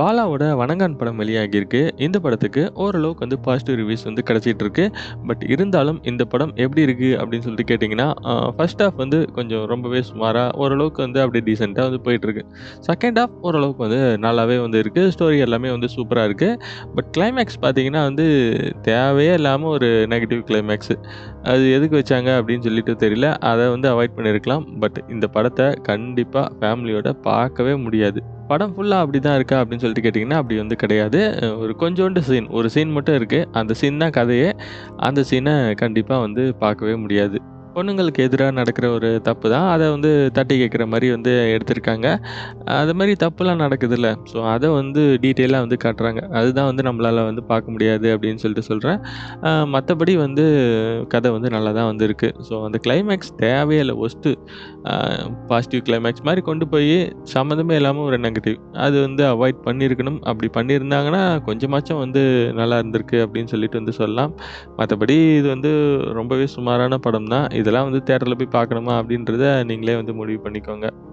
பாலாவோட வணங்கான் படம் வெளியாகியிருக்கு. இந்த படத்துக்கு ஓரளவுக்கு வந்து பாசிட்டிவ் ரிவ்யூஸ் வந்து கிடச்சிட்டு இருக்கு. பட் இருந்தாலும் இந்த படம் எப்படி இருக்குது அப்படின்னு சொல்லிட்டு கேட்டிங்கன்னா ஃபர்ஸ்ட் ஹாஃப் வந்து கொஞ்சம் ரொம்பவே சுமாராக ஓரளவுக்கு வந்து அப்படியே டீசெண்டாக வந்து போயிட்டுருக்கு. செகண்ட் ஹாஃப் ஓரளவுக்கு வந்து நல்லாவே வந்து இருக்குது ஸ்டோரி எல்லாமே வந்து சூப்பராக இருக்குது பட் கிளைமேக்ஸ் பார்த்தீங்கன்னா வந்து தேவையே இல்லாமல் ஒரு நெகட்டிவ் கிளைமேக்ஸு. அது எதுக்கு வச்சாங்க அப்படின்னு சொல்லிட்டு தெரியல. அதை வந்து அவாய்ட் பண்ணியிருக்கலாம். பட் இந்த படத்தை கண்டிப்பாக ஃபேமிலியோட பார்க்கவே முடியாது. படம் ஃபுல்லாக அப்படி தான் இருக்கா அப்படின்னு சொல்லிட்டு கேட்டிங்கன்னா அப்படி வந்து கிடையாது. ஒரு கொஞ்சோண்டு சீன் ஒரு சீன் மட்டும் இருக்குது அந்த சீன் தான் கதையே. அந்த சீனை கண்டிப்பாக வந்து பார்க்கவே முடியாது. பொண்ணுங்களுக்கு எதிராக நடக்கிற ஒரு தப்பு தான். அதை வந்து தட்டி கேட்குற மாதிரி வந்து எடுத்திருக்காங்க. அது மாதிரி தப்புலாம் நடக்குதுல்ல. ஸோ அதை வந்து டீட்டெயிலாக வந்து காட்டுறாங்க. அதுதான் வந்து நம்மளால் வந்து பார்க்க முடியாது அப்படின்னு சொல்லிட்டு சொல்கிறேன் மற்றபடி வந்து கதை வந்து நல்லா தான் வந்து இருக்குது ஸோ அந்த கிளைமேக்ஸ் தேவையே இல்லை ஒஸ்ட்டு பாசிட்டிவ் கிளைமேக்ஸ் மாதிரி கொண்டு போய் சம்மந்தமே இல்லாமல் ஒரு நெகட்டிவ். அது வந்து அவாய்ட் பண்ணியிருக்கணும். அப்படி பண்ணியிருந்தாங்கன்னா, கொஞ்சமாச்சும் வந்து நல்லா இருந்திருக்கு அப்படின்னு சொல்லிட்டு வந்து சொல்லலாம். மற்றபடி இது வந்து ரொம்பவே சுமாரான படம் தான். இதெல்லாம் வந்து தேட்டரில் போய் பார்க்கணுமா அப்படின்றத நீங்களே வந்து முடிவு பண்ணிக்கோங்க.